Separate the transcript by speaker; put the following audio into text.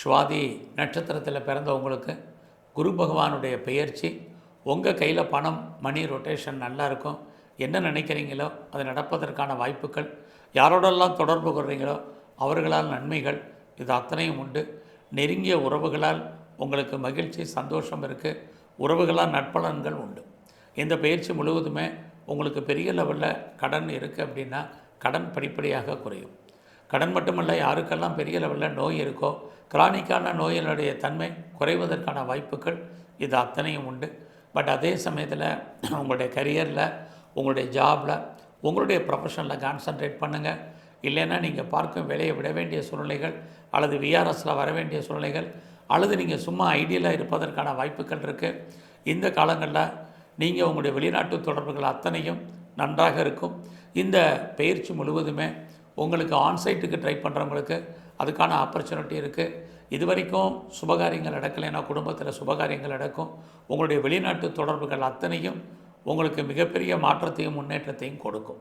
Speaker 1: சுவாதி நட்சத்திரத்தில் பிறந்தவங்களுக்கு குரு பகவானுடைய பெயர்ச்சி உங்கள் கையில் பணம் மணி ரொட்டேஷன் நல்லாயிருக்கும் என்ன நினைக்கிறீங்களோ அது நடப்பதற்கான வாய்ப்புகள் யாரோடெல்லாம் தொடர்பு கொள்கிறீங்களோ அவர்களால் நன்மைகள் இது அத்தனையும் உண்டு. நெருங்கிய உறவுகளால் உங்களுக்கு மகிழ்ச்சி சந்தோஷம் இருக்குது உறவுகளால் நட்பலன்கள் உண்டு. இந்த பயிற்சி முழுவதுமே உங்களுக்கு பெரிய லெவலில் கடன் இருக்குது அப்படின்னா கடன் படிப்படியாக குறையும். கடன் மட்டுமல்ல யாருக்கெல்லாம் பெரிய லெவலில் நோய் இருக்கோ கிரானிக்கான நோயினுடைய தன்மை குறைவதற்கான வாய்ப்புகள் இது அத்தனையும் உண்டு. பட் அதே சமயத்தில் உங்களுடைய கரியரில் உங்களுடைய ஜாபில் உங்களுடைய ப்ரொஃபஷனில் கான்சன்ட்ரேட் பண்ணுங்கள் இல்லைன்னா நீங்கள் பார்க்கும் வேலையை விட வேண்டிய சூழ்நிலைகள் அல்லது விஆர்எஸில் வர வேண்டிய சூழ்நிலைகள் அல்லது நீங்கள் சும்மா ஐடியலாக இருப்பதற்கான வாய்ப்புகள் இருக்குது இந்த காலங்களில் நீங்கள் உங்களுடைய வெளிநாட்டு தொடர்புகள் அத்தனையும் நன்றாக இருக்கும். இந்த பயிற்சி முழுவதுமே உங்களுக்கு ஆன்சைட்டுக்கு ட்ரை பண்ணுறவங்களுக்கு அதுக்கான ஆப்பர்ச்சுனிட்டி இருக்குது இது வரைக்கும் சுபகாரியங்கள் நடக்கலைன்னா குடும்பத்தில் சுபகாரியங்கள் நடக்கும். உங்களுடைய வெளிநாட்டு தொடர்புகள் அத்தனையும் உங்களுக்கு மிகப்பெரிய மாற்றத்தையும் முன்னேற்றத்தையும் கொடுக்கும்.